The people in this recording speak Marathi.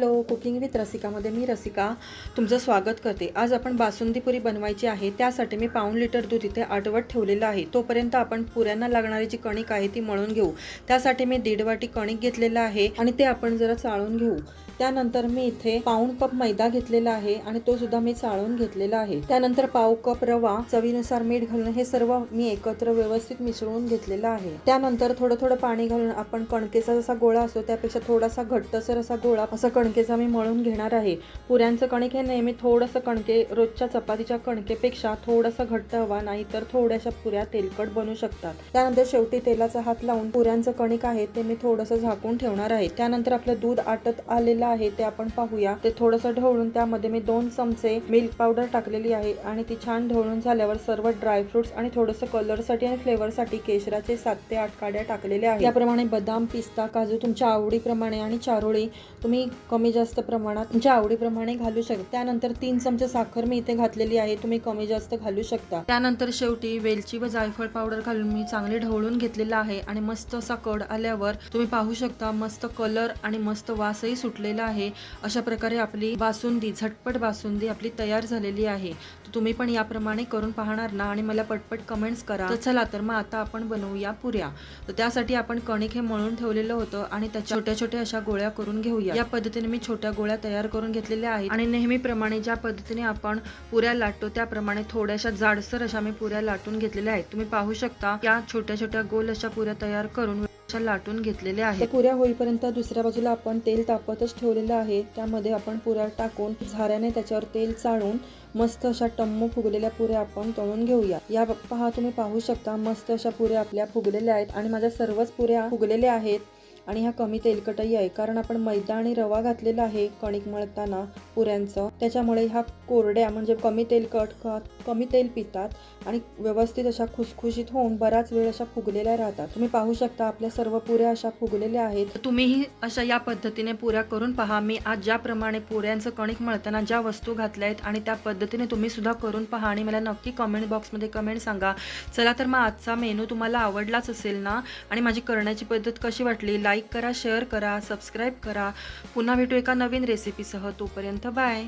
Hello. कुकिंग विथ रसिकामध्ये मी रसिका तुमचं स्वागत करते. आज आपण बासुंदीपुरी बनवायची आहे. त्यासाठी मी पाऊण लिटर दूध इथे आटवत ठेवलेलं आहे. तोपर्यंत आपण पुऱ्यांना लागणारी जी कणिक आहे ती मळून घेऊ. त्यासाठी मी दीड वाटी कणिक घेतलेलं आहे आणि ते आपण जरा चाळून घेऊ. त्यानंतर मी इथे पाऊण कप मैदा घेतलेला आहे आणि तो सुद्धा मी चाळून घेतलेला आहे. त्यानंतर पाव कप रवा चवीनुसार मीठ घालून हे सर्व मी एकत्र व्यवस्थित मिसळून घेतलेलं आहे. त्यानंतर थोडं थोडं पाणी घालून आपण कणकेचा जसा गोळा असतो त्यापेक्षा थोडासा घट्टसर असा गोळा असा कणकेचा मी मळून घेणार आहे. पुऱ्यांचं कणिक हे नेहमी थोडंसं कणके रोजच्या चपातीच्या कणकेपेक्षा थोडंसं घट्ट हवा नाही तर थोड्याशा पुऱ्या तेलकट बनू शकतात. त्यानंतर शेवटी तेलाचा हात लावून पुऱ्यांचं कणिक आहे ते मी थोडंसं झाकून ठेवणार आहे. त्यानंतर आपलं दूध आटत आलेलं आहे ते आपण पाहूया. ते थोडंसं ढवळून त्यामध्ये मी दोन चमचे मिल्क पावडर टाकलेली आहे आणि ती छान ढवळून झाल्यावर सर्व ड्रायफ्रुट्स आणि थोडंसं कलरसाठी आणि फ्लेवरसाठी केशराचे सात ते आठ काड्या टाकलेल्या आहेत. त्याप्रमाणे बदाम पिस्ता काजू तुमच्या आवडीप्रमाणे आणि चारोळी तुम्ही कमी जास्त प्रमाणात तुमच्या आवडीप्रमाणे घालू शकता त्यानंतर तीन चमचे साखर मी इथे घातलेली आहे तुम्ही कमी जास्त घालू शकता. त्यानंतर शेवटी वेलची व जायफळ पावडर घालून मी चांगले ढवळून घेतलेला आहे आणि मस्त असा कड आल्यावर तुम्ही पाहू शकता मस्त कलर आणि मस्त वासही सुटलेला आहे. अशा प्रकारे आपली बासुंदी झटपट बासुंदी आपली तयार झालेली आहे. तुम्ही पण याप्रमाणे करून पाहणार ना आणि मला पटपट कमेंट्स करा. तर चला तर मग आता आपण बनवूया पुऱ्या. तर त्यासाठी आपण कणिक हे मळून ठेवलेलं होतं आणि त्याच्या छोट्या छोट्या अशा गोळ्या करून घेऊया. या पद्धतीने मी छोट्या गोळ्या तयार करून घेतलेल्या आहेत आणि नेहमीप्रमाणे ज्या पद्धतीने आपण पुऱ्या लाटतो त्याप्रमाणे थोड्याशा जाडसर अशा मी पुऱ्या लाटून घेतलेल्या आहेत. तुम्ही पाहू शकता या छोट्या छोट्या गोल अशा पुऱ्या तयार करून लाटून घेतलेल्या आहेत. पुऱ्या होईपर्यंत दुसऱ्या बाजूला आपण तेल तापतच ठेवलेलं आहे. त्यामध्ये आपण पुऱ्या टाकून झाऱ्याने त्याच्यावर तेल चाळून मस्त अशा टम्म फुगलेल्या पुऱ्या आपण तळून घेऊया. या पहा तुम्ही पाहू शकता मस्त अशा पुऱ्या आपल्या फुगलेल्या आहेत आणि माझ्या सर्वच पुऱ्या फुगलेल्या आहेत. आणि हा कमी तेलकटही आहे कारण आपण मैदा आणि रवा घातलेला आहे कणिक मळताना पुऱ्यांचं. त्याच्यामुळे ह्या कोरड्या म्हणजे कमी तेलकट क- कमी तेल पितात आणि व्यवस्थित अशा खुसखुशीत होऊन बराच वेळ अशा फुगलेल्या राहतात. तुम्ही पाहू शकता आपल्या सर्व पुऱ्या अशा फुगलेल्या आहेत. तुम्हीही अशा या पद्धतीने पुऱ्या करून पहा. मी आज ज्याप्रमाणे पुऱ्यांचं कणिक मळताना ज्या वस्तू घातल्या आहेत आणि त्या पद्धतीने तुम्ही सुद्धा करून पहा आणि मला नक्की कमेंट बॉक्समध्ये कमेंट सांगा. चला तर मग आजचा मेनू तुम्हाला आवडलाच असेल ना? आणि माझी करण्याची पद्धत कशी वाटली? लाईक करा शेअर करा सबस्क्राईब करा. पुन्हा भेटू एका नवीन रेसिपीसह. तोपर्यंत बाय.